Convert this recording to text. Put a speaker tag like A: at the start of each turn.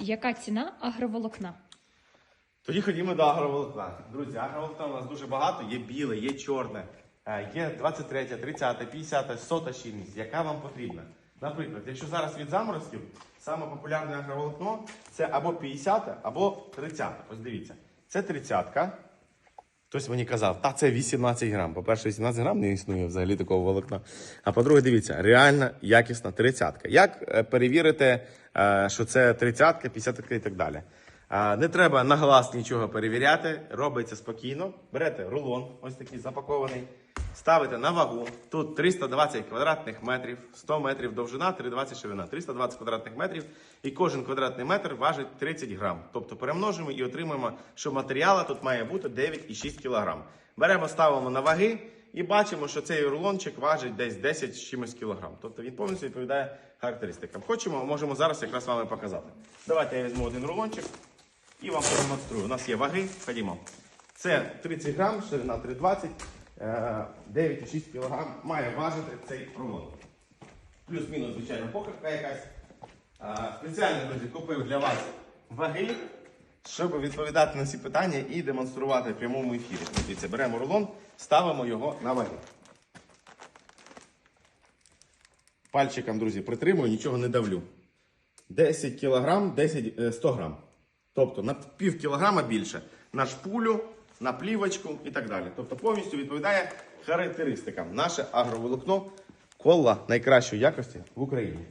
A: Яка ціна агроволокна?
B: Тоді ходімо до агроволокна. Друзі, агроволокна у нас дуже багато. Є біле, є чорне, е, є 23, 30, 50, 100 щільність, яка вам потрібна. Наприклад, якщо зараз від заморозків, саме популярне агроволокно це або 50, або 30. Ось дивіться, це 30. Хтось мені казав, та це 18 грам. По-перше, 18 грам не існує взагалі такого волокна. А по-друге, дивіться, реально якісна 30. Як е, перевірити, що це 30, 50 і так далі? Е, Не треба на глаз нічого перевіряти, робиться спокійно. Берете рулон, ось такий запакований, ставите на вагу. Тут 320 квадратних метрів, 100 метрів довжина, 320 ширина, 320 квадратних метрів. І кожен квадратний метр важить 30 грам. Тобто перемножимо і отримуємо, що матеріалу тут має бути 9,6 кг. Беремо, ставимо на ваги і бачимо, що цей рулончик важить десь 10 з чимось кілограм. Тобто він повністю відповідає характеристикам. Хочемо, можемо зараз якраз вами показати. Давайте я візьму один рулончик і вам продемонструю. У нас є ваги, ходімо. Це 30 грам, ширина 3,20, е, 9,6 кг має важити цей рулон. Плюс-мінус, звичайно, похибка якась. Спеціально, друзі, купив для вас ваги, щоб відповідати на ці питання і демонструвати в прямому ефірі. Дивіться, беремо рулон, ставимо його на ваги. Пальчиком, друзі, притримую, нічого не давлю. 10 кілограм, 10, е, 100 грам. Тобто на пів кілограма більше. На шпулю, на плівочку і так далі. Тобто повністю відповідає характеристикам. Наше агроволокно кола найкращої якості в Україні.